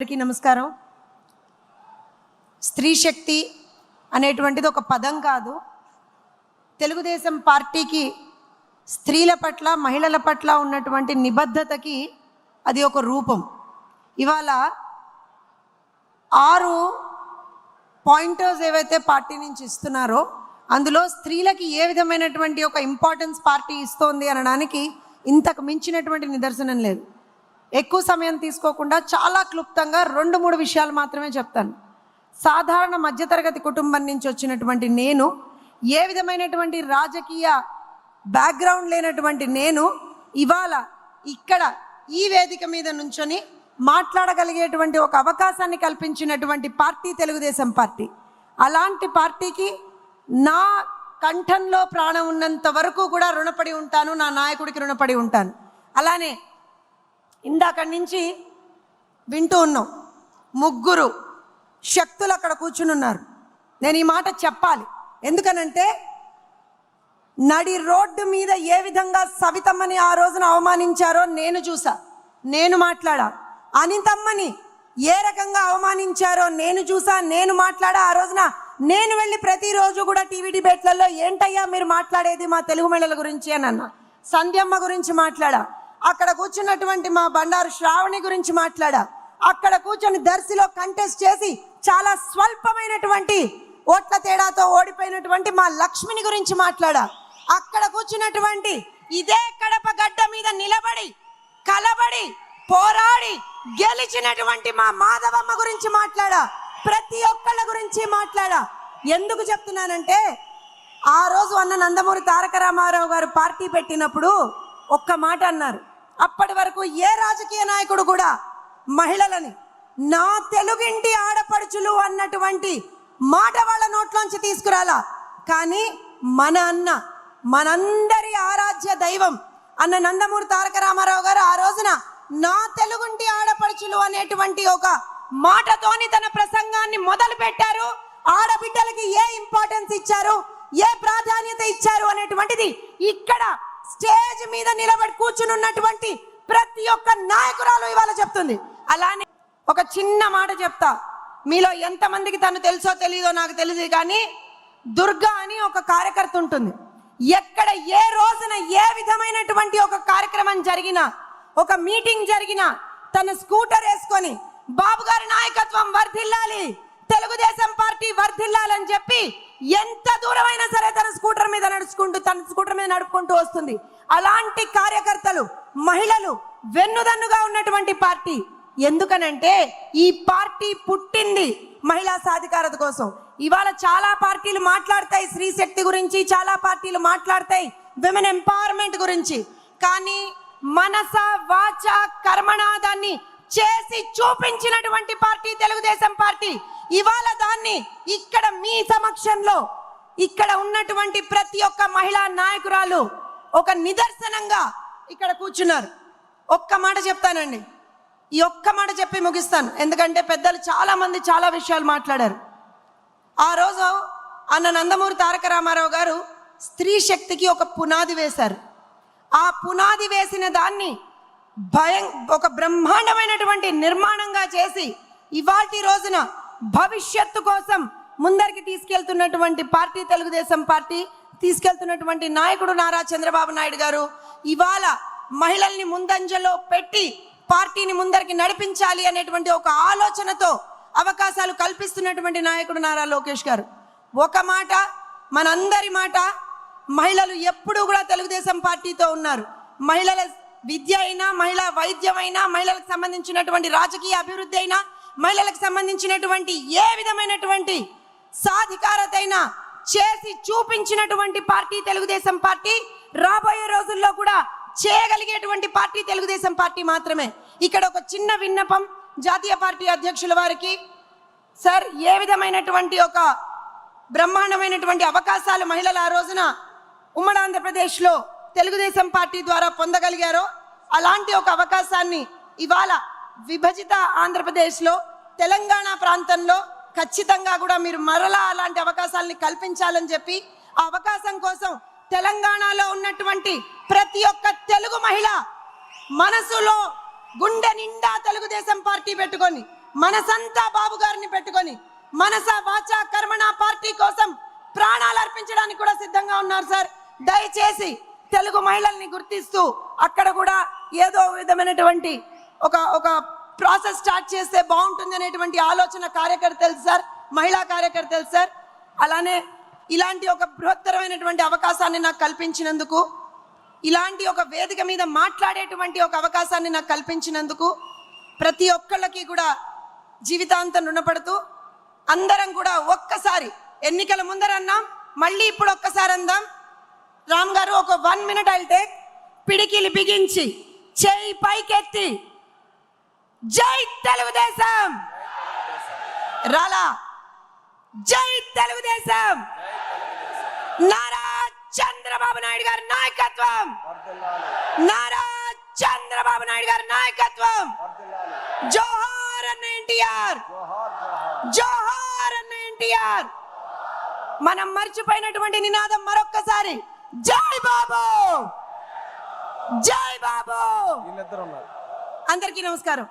అందరికీ నమస్కారం. స్త్రీ శక్తి అనేటువంటిది ఒక పదం కాదు. తెలుగుదేశం పార్టీకి స్త్రీల పట్ల మహిళల పట్ల ఉన్నటువంటి నిబద్ధతకి అది ఒక రూపం. ఇవాళ ఆరు పాయింటర్స్ ఏవైతే పార్టీ నుంచి ఇస్తున్నారో అందులో స్త్రీలకి ఏ విధమైనటువంటి ఒక ఇంపార్టెన్స్ పార్టీ ఇస్తోంది అనడానికి ఇంతకు మించినటువంటి నిదర్శనం లేదు. ఎక్కువ సమయం తీసుకోకుండా చాలా క్లుప్తంగా రెండు మూడు విషయాలు మాత్రమే చెప్తాను. సాధారణ మధ్యతరగతి కుటుంబం నుంచి వచ్చినటువంటి నేను ఏ విధమైనటువంటి రాజకీయ బ్యాక్గ్రౌండ్ లేనటువంటి నేను ఇవాళ ఇక్కడ ఈ వేదిక మీద నుంచొని మాట్లాడగలిగేటువంటి ఒక అవకాశాన్ని కల్పించినటువంటి పార్టీ తెలుగుదేశం పార్టీ. అలాంటి పార్టీకి నా కంఠంలో ప్రాణం ఉన్నంత వరకు కూడా రుణపడి ఉంటాను నా నాయకుడికి రుణపడి ఉంటాను. అలానే ఇందాక నుంచి వింటూ ఉన్నాం. ముగ్గురు శక్తులు అక్కడ కూర్చుని ఉన్నారు. నేను ఈ మాట చెప్పాలి. ఎందుకనంటే నడి రోడ్డు మీద ఏ విధంగా సవితమ్మని ఆ రోజున అవమానించారో నేను చూసా. నేను మాట్లాడా. అనితమ్మని ఏ రకంగా అవమానించారో నేను చూసా. నేను మాట్లాడా ఆ రోజున. నేను వెళ్ళి ప్రతిరోజు కూడా టీవీ డిబేట్లలో ఏంటయ్యా మీరు మాట్లాడేది మా తెలుగు మహిళల గురించి అని అన్న. సంధ్యమ్మ గురించి మాట్లాడా. అక్కడ కూర్చున్నటువంటి మా బండారు శ్రావణి గురించి మాట్లాడా. అక్కడ కూర్చొని దర్శిలో కంటెస్ట్ చేసి చాలా స్వల్పమైనటువంటి ఓట్ల తేడాతో ఓడిపోయినటువంటి మా లక్ష్మిని గురించి మాట్లాడా. అక్కడ కూర్చున్నటువంటి ఇదే కడప గడ్డ మీద నిలబడి కలబడి పోరాడి గెలిచినటువంటి మా మాధవమ్మ గురించి మాట్లాడా. ప్రతి ఒక్కళ్ళ గురించి మాట్లాడా. ఎందుకు చెప్తున్నానంటే ఆ రోజు అన్న నందమూరి తారక రామారావు గారు పార్టీ పెట్టినప్పుడు ఒక్క మాట అన్నారు. అప్పటి వరకు ఏ రాజకీయ నాయకుడు కూడా మహిళలని నా తెలుగింటి ఆడపడుచులు అన్నటువంటి మాట వాళ్ళ నోట్లోంచి తీసుకురాలా. కానీ మన అన్న మనందరి ఆరాధ్య దైవం అన్న నందమూరి తారక రామారావు గారు ఆ రోజున నా తెలుగుంటి ఆడపడుచులు అనేటువంటి ఒక మాటతోని తన ప్రసంగాన్ని మొదలు పెట్టారు ఆడబిడ్డలకి ఏ ఇంపార్టెన్స్ ఇచ్చారు? ఏ ప్రాధాన్యత ఇచ్చారు అనేటువంటిది ఇక్కడ స్టేజ్ మీద నిలబడి కూర్చుని ఉన్నటువంటి ప్రతి ఒక్క నాయకురాలు ఇవాళ చెప్తుంది. అలానే ఒక చిన్న మాట చెప్తా. మీలో ఎంతమందికి తను తెలుసో తెలీదో నాకు తెలియదు కానీ దుర్గా అని ఒక కార్యకర్త ఉంటుంది. ఎక్కడ ఏ రోజున ఏ విధమైనటువంటి ఒక కార్యక్రమం జరిగినా ఒక మీటింగ్ జరిగినా తన స్కూటర్ వేసుకొని బాబు గారి నాయకత్వం వర్ధిల్లాలి తెలుగుదేశం పార్టీ వర్ధిల్లాలని చెప్పి ఎంత దూరమైనా సరే తన స్కూటర్ మీద నడుచుకుంటూ తన స్కూటర్ మీద నడుపుకుంటూ వస్తుంది. అలాంటి కార్యకర్తలు మహిళలు వెన్నుదన్నుగా ఉన్నటువంటి పార్టీ. ఎందుకనంటే ఈ పార్టీ పుట్టింది మహిళా సాధికారత కోసం. ఇవాళ చాలా పార్టీలు మాట్లాడతాయి స్త్రీ శక్తి గురించి చాలా పార్టీలు మాట్లాడతాయి విమెన్ ఎంపవర్మెంట్ గురించి. కానీ మనస వాచ కర్మనాదాన్ని చేసి చూపించినటువంటి పార్టీ తెలుగుదేశం పార్టీ. ఇవాళ దాన్ని ఇక్కడ మీ సమక్షంలో ఇక్కడ ఉన్నటువంటి ప్రతి ఒక్క మహిళా నాయకురాలు ఒక నిదర్శనంగా ఇక్కడ కూర్చున్నారు. ఒక్క మాట చెప్తానండి. ఈ ఒక్క మాట చెప్పి ముగిస్తాను. ఎందుకంటే పెద్దలు చాలామంది చాలా విషయాలు మాట్లాడారు. ఆ రోజు అన్న నందమూరి తారక రామారావు గారు స్త్రీ శక్తికి ఒక పునాది వేశారు. ఆ పునాది వేసిన దాన్ని భయం ఒక బ్రహ్మాండమైనటువంటి నిర్మాణంగా చేసి ఇవాటి రోజున భవిష్యత్తు కోసం ముందరికి తీసుకెళ్తున్నటువంటి పార్టీ తెలుగుదేశం పార్టీ తీసుకెళ్తున్నటువంటి నాయకుడు నారా చంద్రబాబు నాయుడు గారు ఇవాళ మహిళల్ని ముందంజలో పెట్టి పార్టీని ముందరికి నడిపించాలి అనేటువంటి ఒక ఆలోచనతో అవకాశాలు కల్పిస్తున్నటువంటి నాయకుడు నారా లోకేష్ గారు. ఒక మాట మనందరి మాట మహిళలు ఎప్పుడూ కూడా తెలుగుదేశం పార్టీతో ఉన్నారు. మహిళల విద్య అయినా మహిళా వైద్యమైనా మహిళలకు సంబంధించినటువంటి రాజకీయ అభివృద్ధి అయినా మహిళలకు సంబంధించినటువంటి ఏ విధమైనటువంటి సాధికారత అయినా చేసి చూపించినటువంటి పార్టీ తెలుగుదేశం పార్టీ రాబోయే రోజుల్లో కూడా చేయగలిగేటువంటి పార్టీ తెలుగుదేశం పార్టీ మాత్రమే. ఇక్కడ ఒక చిన్న విన్నపం జాతీయ పార్టీ అధ్యక్షుల వారికి. సార్ ఏ విధమైనటువంటి ఒక బ్రహ్మాండమైనటువంటి అవకాశాలు మహిళలు ఆ రోజున ఉమ్మడి ఆంధ్రప్రదేశ్లో తెలుగుదేశం పార్టీ ద్వారా పొందగలిగారో అలాంటి ఒక అవకాశాన్ని ఇవాళ విభజిత ఆంధ్రప్రదేశ్లో తెలంగాణ ప్రాంతంలో ఖచ్చితంగా కూడా మీరు మరలా అలాంటి అవకాశాలని కల్పించాలని చెప్పి ఆ అవకాశం కోసం తెలంగాణలో ఉన్నటువంటి ప్రతి ఒక్క తెలుగు మహిళ మనసులో గుండె నిండా తెలుగుదేశం పార్టీ పెట్టుకొని మనసంతా బాబు గారిని పెట్టుకొని మనస వాచ కర్మణ పార్టీ కోసం ప్రాణాలు అర్పించడానికి కూడా సిద్ధంగా ఉన్నారు సార్. దయచేసి తెలుగు మహిళల్ని గుర్తిస్తూ అక్కడ కూడా ఏదో విధమైనటువంటి ఒక ఒక ప్రాసెస్ స్టార్ట్ చేస్తే బాగుంటుంది అనేటువంటి ఆలోచన కార్యకర్తలు సార్ మహిళా కార్యకర్తలు సార్. అలానే ఇలాంటి ఒక బృహత్తరమైనటువంటి అవకాశాన్ని నాకు కల్పించినందుకు ఇలాంటి ఒక వేదిక మీద మాట్లాడేటువంటి ఒక అవకాశాన్ని నాకు కల్పించినందుకు ప్రతి ఒక్కళ్ళకి కూడా జీవితాంతం రుణపడుతూ అందరం కూడా ఒక్కసారి ఎన్నికల ముందరన్నాం మళ్ళీ ఇప్పుడు ఒక్కసారి అందాం. రామ్ గారు ఒక వన్ మినిట్ అయితే పిడికిలు పిడికిలి బిగించి చేయి పైకెత్తి జై తెలుగుదేశం! రాలా జై తెలుగుదేశం! నారా చంద్రబాబు నాయుడు గారి నాయకత్వం! నారా చంద్రబాబు నాయుడు గారి నాయకత్వం! జోహార్ అన్న ఎన్టీఆర్! జోహార్ అన్న ఎన్టీఆర్! మనం మర్చిపోయినటువంటి నినాదం మరొక్కసారి జై బాబు! జై బాబు! అందరికీ నమస్కారం.